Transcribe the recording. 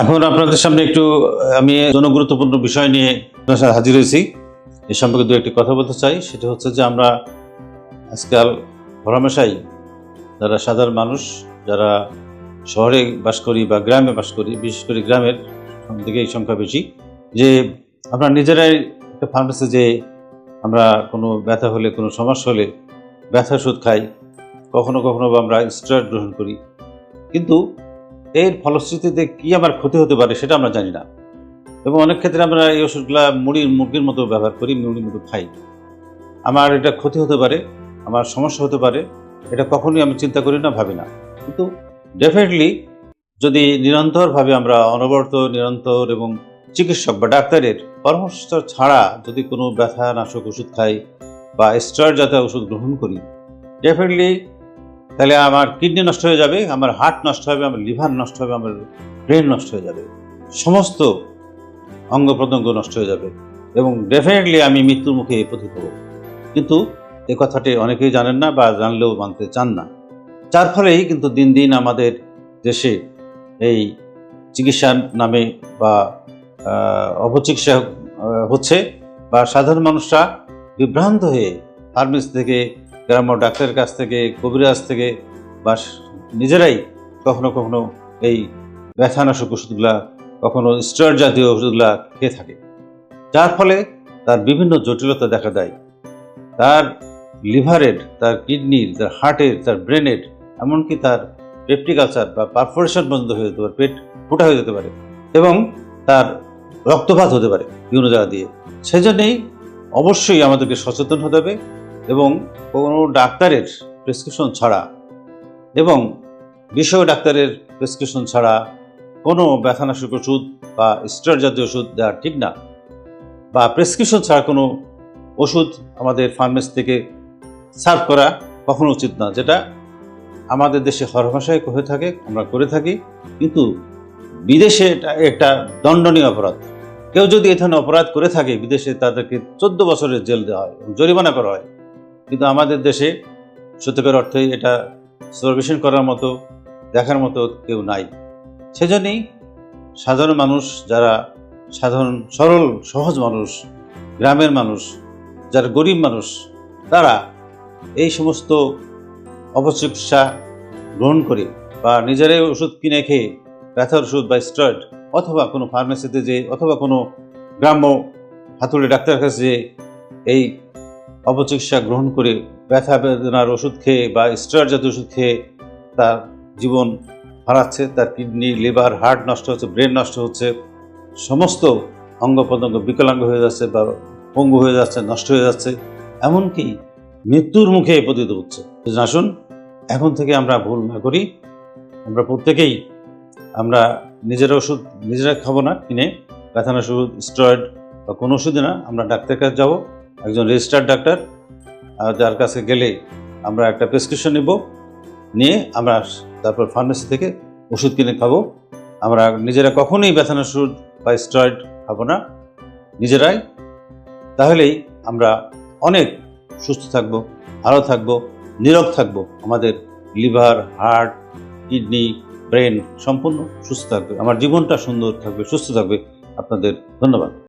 এখন আপনাদের সামনে একটু, আমি জনগুরুত্বপূর্ণ বিষয় নিয়ে আপনার সাথে হাজির হয়েছি। এ সম্পর্কে দু একটি কথা বলতে চাই। সেটা হচ্ছে যে আমরা আজকাল হরমেশাই যারা সাধারণ মানুষ, যারা শহরে বাস করি বা গ্রামে বাস করি, বিশেষ করে গ্রামের দিকে এই সংখ্যা বেশি, যে আমরা নিজেরাই একটা ফার্মেসি যে আমরা কোনো ব্যথা হলে, কোনো সমস্যা হলে ব্যথা ওষুধ খাই, কখনো কখনো বা আমরা স্টেরয়েড গ্রহণ করি। কিন্তু এর ফলশ্রুতিতে কি আমার ক্ষতি হতে পারে সেটা আমরা জানি না। এবং অনেক ক্ষেত্রে আমরা এই ওষুধগুলা মুড়ির মুরগির মতো ব্যবহার করি, মুড়ির মতো খাই। আমার এটা ক্ষতি হতে পারে, আমার সমস্যা হতে পারে, এটা কখনোই আমি চিন্তা করি না, ভাবি না। কিন্তু ডেফিনেটলি যদি নিরন্তরভাবে আমরা অনবরত, নিরন্তর এবং চিকিৎসক বা ডাক্তারের পরামর্শ ছাড়া যদি কোনো ব্যথা নাশক ওষুধ খাই বা স্টার জাতীয় ওষুধ গ্রহণ করি ডেফিনেটলি তাহলে আমার কিডনি নষ্ট হয়ে যাবে, আমার হার্ট নষ্ট হবে, আমার লিভার নষ্ট হবে, আমার ব্রেন নষ্ট হয়ে যাবে। সমস্ত অঙ্গ প্রত্যঙ্গ নষ্ট হয়ে যাবে এবং ডেফিনেটলি আমি মৃত্যুর মুখে পতিত হব কিন্তু এ কথাটি অনেকেই জানেন না বা জানলেও মানতে চান না। যার ফলেই কিন্তু দিন দিন আমাদের দেশে এই চিকিৎসার নামে বা অপচিকিৎসা হচ্ছে বা সাধারণ মানুষরা বিভ্রান্ত হয়ে ফার্মেসি থেকে গ্রাম্য ডাক্তারের কাছ থেকে, কবিরাজ থেকে, বা নিজেরাই কখনো কখনো এই ব্যথানাশক ওষুধগুলা, কখনো স্টেরয়েড জাতীয় ওষুধগুলা খেয়ে থাকে। যার ফলে তার বিভিন্ন জটিলতা দেখা দেয়। তার লিভারের, তার কিডনির, তার হার্টের, তার ব্রেনের, এমনকি তার পেপটিক আলসার বা পারফোরেশন বন্ধ হয়ে যেতে পারে, পেট ফুটা হয়ে যেতে পারে এবং তার রক্তপাত হতে পারে বিভিন্ন জায়গা দিয়ে। সেজন্যই অবশ্যই আমাদেরকে সচেতন হতে হবে। এবং কোনো ডাক্তারের প্রেসক্রিপশন ছাড়া এবং বিষয় ডাক্তারের প্রেসক্রিপশন ছাড়া কোনো ব্যথানাশক ওষুধ বা স্টার জাতীয় ওষুধ দেওয়া ঠিক না বা প্রেসক্রিপশন ছাড়া কোনো ওষুধ আমাদের ফার্মেসি থেকে সার্ভ করা কখনো উচিত না। যেটা আমাদের দেশে হরভাষায় হয়ে থাকে, আমরা করে থাকি। কিন্তু বিদেশে এটা একটা দণ্ডনীয় অপরাধ। কেউ যদি ধরনের অপরাধ করে থাকে, বিদেশে তাদেরকে চোদ্দ বছরের জেল দেওয়া হয় জরিমানা করা হয় কিন্তু আমাদের দেশে সত্যিকার অর্থে এটা সার্ভিশন করার মতো, দেখার মতো কেউ নাই। সেজন্যই সাধারণ মানুষ যারা সাধারণ, সরল, সহজ মানুষ, গ্রামের মানুষ, যারা গরিব মানুষ, তারা এই সমস্ত অপচিকিৎসা গ্রহণ করে বা নিজেরাই ওষুধ কিনে খেয়ে ব্যথার ওষুধ বা স্টার্ট অথবা কোনো ফার্মেসিতে যে অথবা কোনো গ্রাম্য হাতুড়ি ডাক্তারের কাছে এই অপচিকিৎসা গ্রহণ করে ব্যথা বেদনার ওষুধ খেয়ে বা স্টার জাতীয় ওষুধ খেয়ে তার জীবন হারাচ্ছে, তার কিডনি লিভার হার্ট নষ্ট হচ্ছে ব্রেন নষ্ট হচ্ছে, সমস্ত অঙ্গ প্রত্যঙ্গ বিকলাঙ্গ হয়ে যাচ্ছে বা পঙ্গু হয়ে যাচ্ছে, নষ্ট হয়ে যাচ্ছে, এমনকি মৃত্যুর মুখে পতিত হচ্ছে। আসুন, এখন থেকে আমরা ভুল না করি। আমরা প্রত্যেকেই, আমরা নিজেরা ওষুধ নিজেরা খাব না, কিনে, ব্যথানাশক ওষুধ স্টেরয়েড বা কোনো ওষুধই না, আমরা ডাক্তারের কাছে যাব। একজন রেজিস্টার্ড ডাক্তার আর যার কাছে গেলে আমরা একটা প্রেসক্রিপশন নেব, নিয়ে আমরা তারপর ফার্মেসি থেকে ওষুধ কিনে খাব। আমরা নিজেরা কখনোই ব্যথানাশক ওষুধ বা স্টেরয়েড খাব না, নিজেরাই। তাহলেই আমরা অনেক সুস্থ থাকব, ভালো থাকব নীরব থাকব। আমাদের লিভার, হার্ট, কিডনি, ব্রেন সম্পূর্ণ সুস্থ থাকবে। আমার জীবনটা সুন্দর থাকবে, সুস্থ থাকবে। আপনাদের ধন্যবাদ।